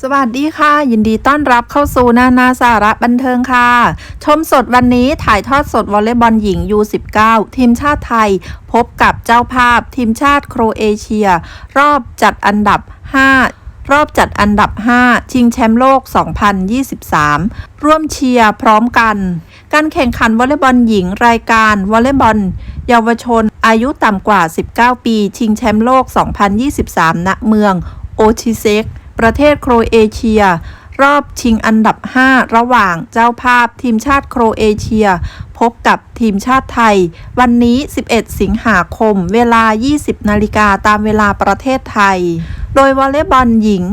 สวัสดีค่ะ ยินดีต้อนรับเข้าสู่นานาสาระบันเทิงค่ะ ชมสดวันนี้ถ่ายทอดสดวอลเลย์บอลหญิง U19 ทีมชาติไทย พบกับเจ้าภาพทีมชาติโครเอเชีย รอบจัดอันดับ 5 รอบจัดอันดับ 5 ชิงแชมป์โลก 2023 ร่วมเชียร์พร้อมกัน การแข่งขันวอลเลย์บอลหญิงรายการวอลเลย์บอลเยาวชน อายุต่ำกว่า 19 ปี ชิงแชมป์โลก 2023 ณ เมืองโอชิเซก ประเทศโครเอเชีย รอบชิงอันดับ 5 ระหว่างเจ้าภาพทีมชาติโครเอเชีย พบกับทีมชาติไทย วันนี้ 11 สิงหาคม เวลา 20 นาฬิกาตามเวลาประเทศไทย โดยวอลเลย์บอลหญิง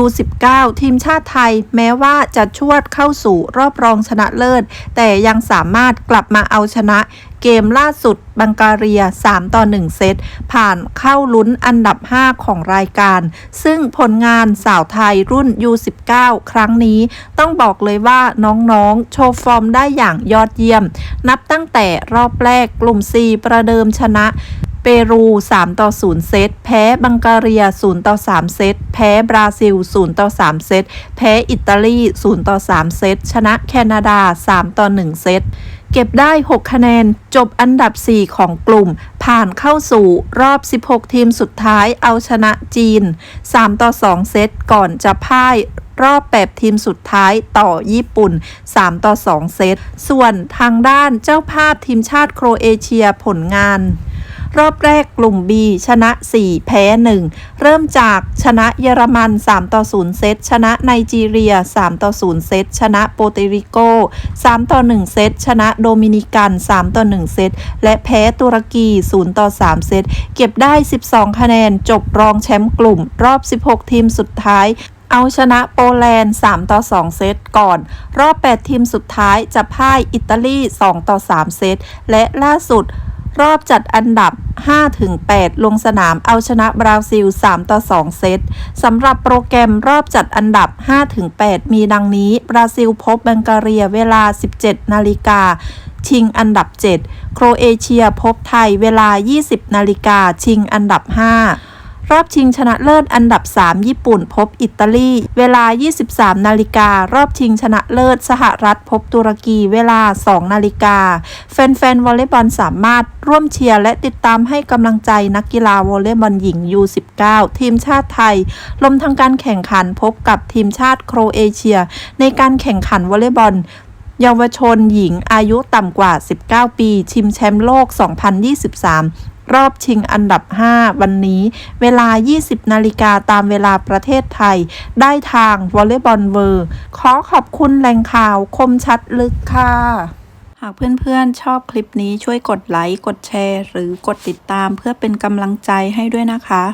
U19 ทีมชาติไทยแม้ว่าจะชวดเข้าสู่รอบรองชนะเลิศ แต่ยังสามารถกลับมาเอาชนะเกมล่าสุดบังการีย 3 ต่อ 1 เซต ผ่านเข้าลุ้นอันดับ 5 ของรายการ ซึ่งผลงานสาวไทยรุ่น U19 ครั้งนี้ ต้องบอกเลยว่าน้องๆ โชว์ฟอร์มได้อย่างยอดเยี่ยม นับตั้งแต่รอบแรกกลุ่ม C ประเดิมชนะ เปรู 3 ต่อ 0 เซต แพ้บังการีย0ต่อ 3 เซต แพ้บราซิล 0 ต่อ 3 เซต แพ้อิตาลี 0 ต่อ 3 เซต ชนะแคนาดา 3 ต่อ 1 เซต เก็บได้ 6 คะแนน จบอันดับ 4 ของกลุ่ม ผ่านเข้าสู่รอบ 16 ทีมสุดท้ายเอาชนะจีน 3 ต่อ 2 เซต ก่อนจะพ่ายรอบ 8 ทีมสุดท้ายต่อญี่ปุ่น 3 ต่อ 2 เซต ส่วนทางด้านเจ้าภาพทีมชาติโครเอเชียผลงาน รอบแรกกลุ่ม B ชนะ 4 แพ้ 1 เริ่มจากชนะเยอรมัน 3 ต่อ 0 เซต ชนะไนจีเรีย 3 ต่อ 0 เซต ชนะโปเตริโก 3 ต่อ 1 เซต ชนะโดมินิกัน 3 ต่อ 1 เซต และแพ้ตุรกี 0 ต่อ 3 เซต เก็บได้ 12 คะแนน จบรองแชมป์กลุ่ม รอบ 16 ทีมสุดท้ายเอาชนะโปแลนด์ 3 ต่อ 2 เซตก่อน รอบ 8 ทีมสุดท้ายจะพ่ายอิตาลี 2 ต่อ 3 เซต และล่าสุด รอบจัดอันดับ 5-8 ลงสนามเอาชนะบราซิล 3 ต่อ 2 เซตสำหรับโปรแกรมรอบจัดอันดับ 5-8 มีดังนี้ บราซิลพบบังการียเวลา 17 นาฬิกาชิงอันดับ 7 โครเอเชียพบไทยเวลา 20 นาฬิกาชิงอันดับ 5 รอบชิงชนะเลิศอันดับ 3 ญี่ปุ่นพบอิตาลี เวลา 23 นาฬิกา รอบชิงชนะเลิศสหรัฐพบตุรกีเวลา 2 นาฬิกา แฟนๆวอลเลย์บอลสามารถร่วมเชียร์และติดตามให้กำลังใจนักกีฬาวอลเลย์บอลหญิง U19 ทีมชาติไทย ลมทางการแข่งขันพบกับทีมชาติโครเอเชีย ในการแข่งขันวอลเลย์บอล เยาวชนหญิงอายุต่ำกว่า 19 ปี ชิมแชมป์โลก 2023รอบชิงอันดับ 5 วันนี้ เวลา 20 นาฬิกาตามเวลาประเทศไทย ได้ทางวอลเลย์บอลเวอร์ ขอขอบคุณแหล่งข่าวคมชัดลึกค่ะ หากเพื่อนๆ ชอบคลิปนี้ช่วยกดไลค์ กดแชร์ หรือกดติดตามเพื่อเป็นกำลังใจให้ด้วยนะคะ